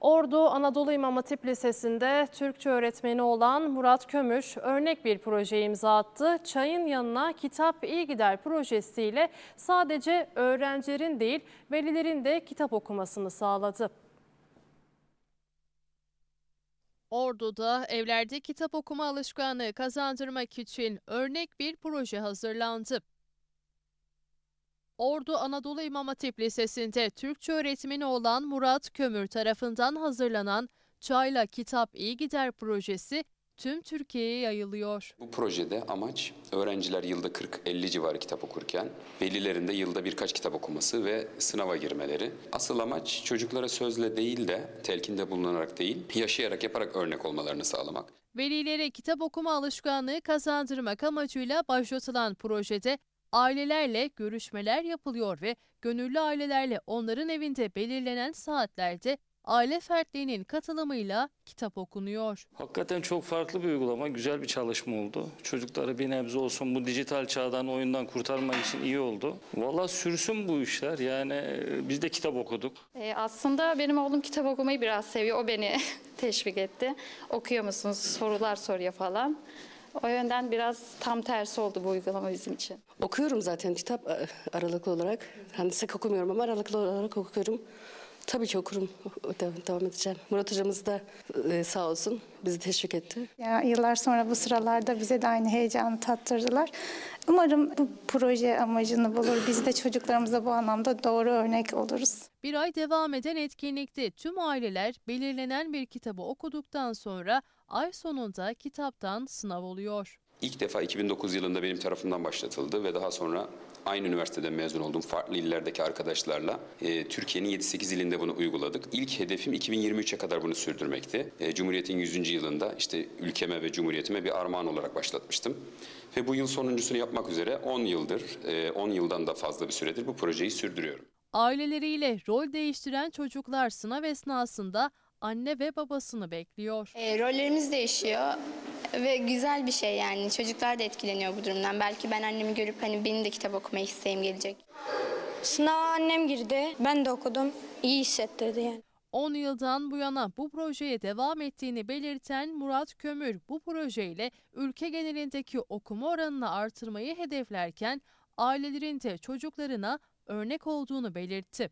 Ordu Anadolu İmam Hatip Lisesi'nde Türkçe öğretmeni olan Murat Kömür örnek bir proje imza attı. Çayın yanına kitap iyi gider projesiyle sadece öğrencilerin değil velilerin de kitap okumasını sağladı. Ordu'da evlerde kitap okuma alışkanlığı kazandırmak için örnek bir proje hazırlandı. Ordu Anadolu İmam Hatip Lisesi'nde Türkçe öğretmeni olan Murat Kömür tarafından hazırlanan Çayla Kitap İyi Gider projesi tüm Türkiye'ye yayılıyor. Bu projede amaç öğrenciler yılda 40-50 civarı kitap okurken velilerin de yılda birkaç kitap okuması ve sınava girmeleri. Asıl amaç çocuklara sözle değil de telkinde bulunarak değil, yaşayarak yaparak örnek olmalarını sağlamak. Velilere kitap okuma alışkanlığı kazandırmak amacıyla başlatılan projede ailelerle görüşmeler yapılıyor ve gönüllü ailelerle onların evinde belirlenen saatlerde aile fertlerinin katılımıyla kitap okunuyor. Hakikaten çok farklı bir uygulama, güzel bir çalışma oldu. Çocukları bir nebze olsun bu dijital çağdan, oyundan kurtarmak için iyi oldu. Valla sürsün bu işler. Yani e, biz de kitap okuduk. Ee, aslında benim oğlum kitap okumayı biraz seviyor. O beni teşvik etti. Okuyor musunuz? Sorular soruyor falan. O yönden biraz tam tersi oldu bu uygulama bizim için. Okuyorum zaten kitap e, aralıklı olarak. Hani sık okumuyorum ama aralıklı olarak okuyorum. Tabii ki okurum. Devam, devam edeceğim. Murat hocamız da e, sağ olsun bizi teşvik etti. Ya yıllar sonra bu sıralarda bize de aynı heyecanı tattırdılar. Umarım bu proje amacını bulur. Biz de çocuklarımıza bu anlamda doğru örnek oluruz. Bir ay devam eden etkinlikte tüm aileler belirlenen bir kitabı okuduktan sonra ay sonunda kitaptan sınav oluyor. İlk defa 2009 yılında benim tarafımdan başlatıldı ve daha sonra aynı üniversiteden mezun olduğum farklı illerdeki arkadaşlarla e, Türkiye'nin 7-8 ilinde bunu uyguladık. İlk hedefim 2023'e kadar bunu sürdürmekti. E, Cumhuriyet'in 100. yılında işte ülkeme ve cumhuriyetime bir armağan olarak başlatmıştım. Ve bu yıl sonuncusunu yapmak üzere 10 yıldır, e, 10 yıldan da fazla bir süredir bu projeyi sürdürüyorum. Aileleriyle rol değiştiren çocuklar sınav esnasında anne ve babasını bekliyor. E, rollerimiz değişiyor ve güzel bir şey yani. Çocuklar da etkileniyor bu durumdan. Belki ben annemi görüp hani benim de kitap okuma isteğim gelecek. Sınava annem girdi. Ben de okudum. İyi hissettirdi yani. 10 yıldan bu yana bu projeye devam ettiğini belirten Murat Kömür bu projeyle ülke genelindeki okuma oranını artırmayı hedeflerken ailelerin de çocuklarına örnek olduğunu belirtti.